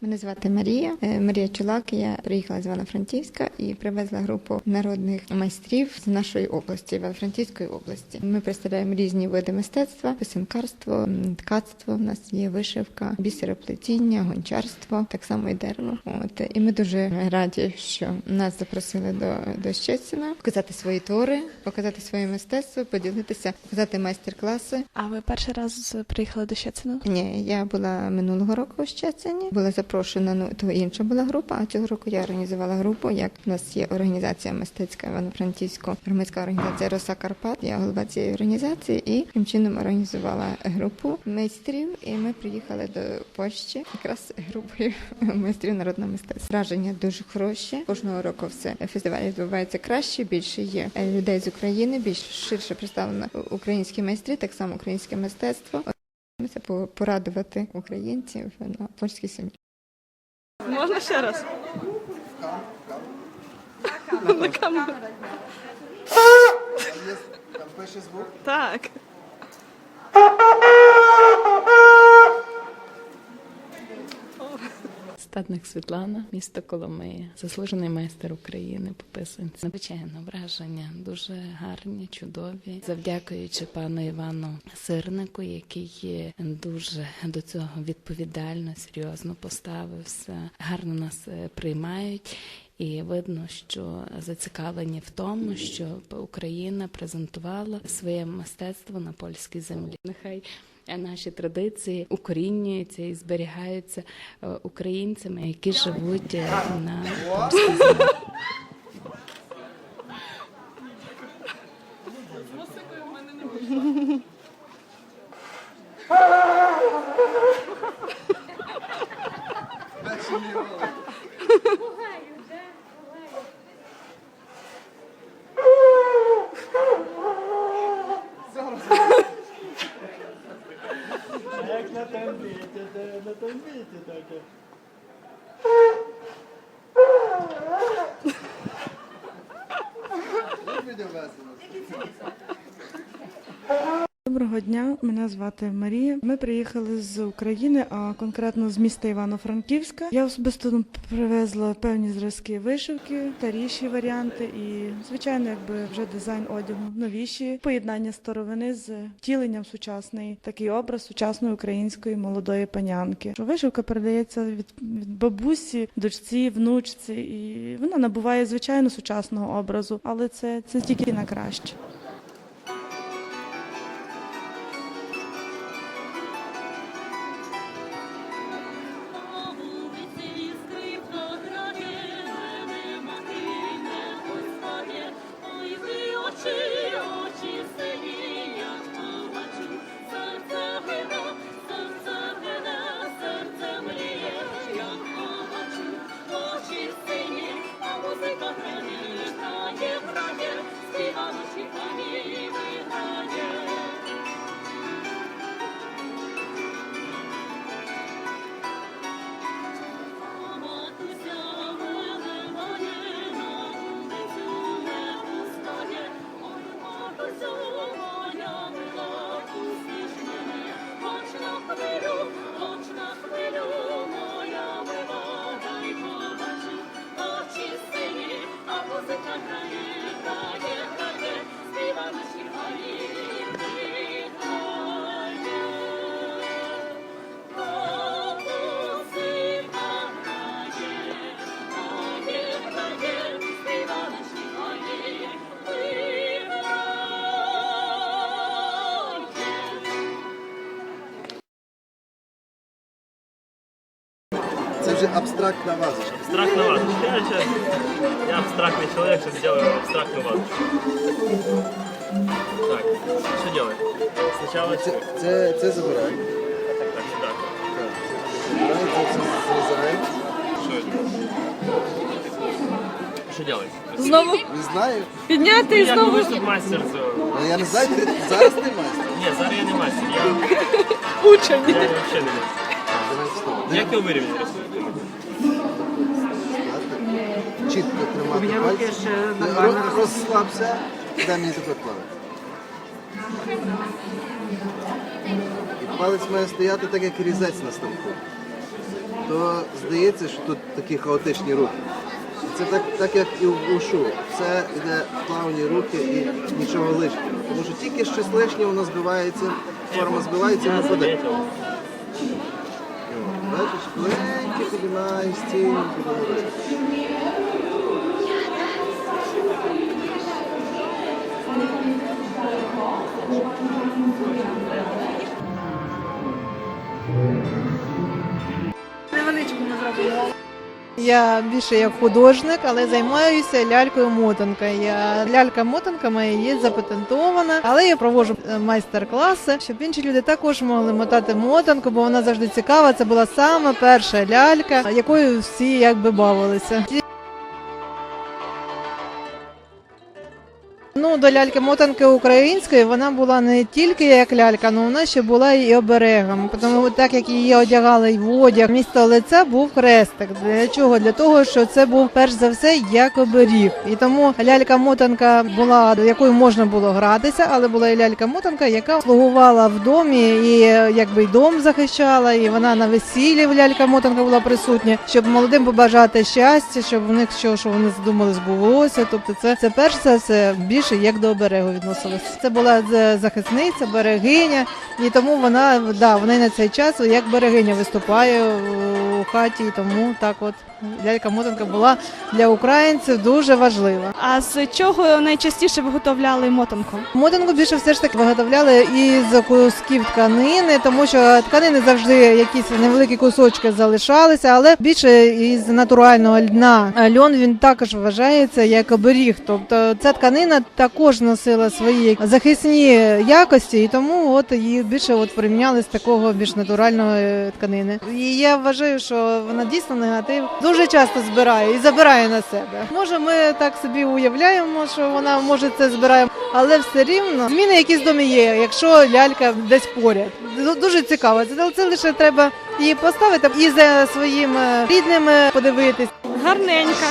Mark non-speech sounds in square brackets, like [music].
Мене звати Марія. Е, Марія Чулак. Я приїхала з Івано-Франківська і привезла групу народних майстрів з нашої області, Івано-Франківської області. Ми представляємо різні види мистецтва: писанкарство, ткацтво. У нас є вишивка, бісероплетіння, гончарство, так само і дерево. От і ми дуже раді, що нас запросили до, до Щецина показати свої твори, показати своє мистецтво, поділитися, показати майстер-класи. А ви перший раз приїхали до Щецину? Ні, я була минулого року в Щецині, була запрошена, ну то інша була група, а цього року я організувала групу. Як у нас є організація мистецька Івано-Франківська громадська організація Роса Карпат. Я голова цієї організації і таким чином організувала групу майстрів. І ми приїхали до Польщі якраз групою [laughs] майстрів народного мистецтва. Враження дуже хороші. Кожного року все фестиваль відбувається краще. Більше є людей з України, більш ширше представлено українські майстри, так само українське мистецтво. Це по- порадувати українців на польській сім'ї. Можна ще раз? На камеру. Там пише звук. Так. Статник Світлана, місто Коломия, заслужений майстер України по писанці. Звичайно, враження дуже гарні, чудові. Завдякуючи пану Івану Сирнику, який дуже до цього відповідально, серйозно поставився. Гарно нас е, приймають. І видно, що зацікавлені в тому, щоб Україна презентувала своє мистецтво на польській землі. Нехай наші традиції укорінюються і зберігаються е, українцями, які живуть е, на польській землі. Як на тембіті, на тембіті таке. Буде мене звати Марія. Ми приїхали з України, а конкретно з міста Івано-Франківська. Я особисто привезла певні зразки вишивки, старіші варіанти і, звичайно, якби вже дизайн одягу, новіші поєднання старовини з втіленням сучасний такий образ сучасної української молодої панянки. Що Вишивка передається від, від бабусі, дочці, внучці, і вона набуває звичайно сучасного образу, але це, це тільки на краще. Це вже абстрактна вазочка. Абстрактная вазочка. Я, сейчас, я абстрактный человек, сейчас сделаю абстрактную вазочку. Так, что делаем? Сначала Це, так, це, це забирай. так, сюда. Так, це забирай, це все зрізай. Что это? Что делать? Знову Не знаю. підняти і Я знову. думаю, что мастер цього. Ну, я не знаю, ти зараз ти майстер. Ні, зараз я не мастер, я, Учень. я вообще не мастер. Давай стоп. Як його вирівняти? Чітко тримати пальці. Роз- Розслабся. Дай мені таке плавати. І палець має стояти так, як різець на ставку. то здається, що тут такі хаотичні рухи. Це так, так як і в ушу. Все йде плавні рухи і нічого лишнього. Тому що тільки щось лишнє воно збивається, форма збивається і Я випаде. Бачиш, легенькі піднімаєш стінку. Я більше як художник, але займаюся лялькою мотанкою. Я лялька мотанка моя є запатентована, але я проводжу е, майстер-класи, щоб інші люди також могли мотати мотанку, бо вона завжди цікава. Це була саме перша лялька, якою всі якби бавилися. До ляльки мотанки української вона була не тільки як лялька, але вона ще була і оберегом. Тому так як її одягали в одяг, місто лиця був хрестик. Для чого? Для того, що це був перш за все як оберіг. І тому лялька-мотанка була якою можна було гратися, але була і лялька-мотанка, яка слугувала в домі і якби й дом захищала, і вона на весіллі лялька-мотанка була присутня, щоб молодим побажати щастя, щоб в них що, що вони задумали, збулося. Тобто, це, це перш за все більше як до оберегу відносилася. Це була захисниця, берегиня, і тому вона да, вона на цей час як берегиня виступає у хаті. І тому так, от лялька мотанка була для українців дуже важлива. А з чого найчастіше виготовляли мотанку? Мотанку більше все ж таки виготовляли із кусків тканини, тому що тканини завжди якісь невеликі кусочки залишалися, але більше із натурального льна. Льон він також вважається як оберіг. Тобто ця тканина також носила свої захисні якості, і тому от її більше от порівняли з такого більш натуральної тканини. І я вважаю, що вона дійсно негатив дуже часто збирає і забирає на себе. Може, ми так собі уявляємо, що вона може це збирає, але все рівно зміни якісь в домі є, якщо лялька десь поряд. Ду- Дуже цікаво. Це, лише треба її поставити і за своїм рідними е, подивитись. Гарненька.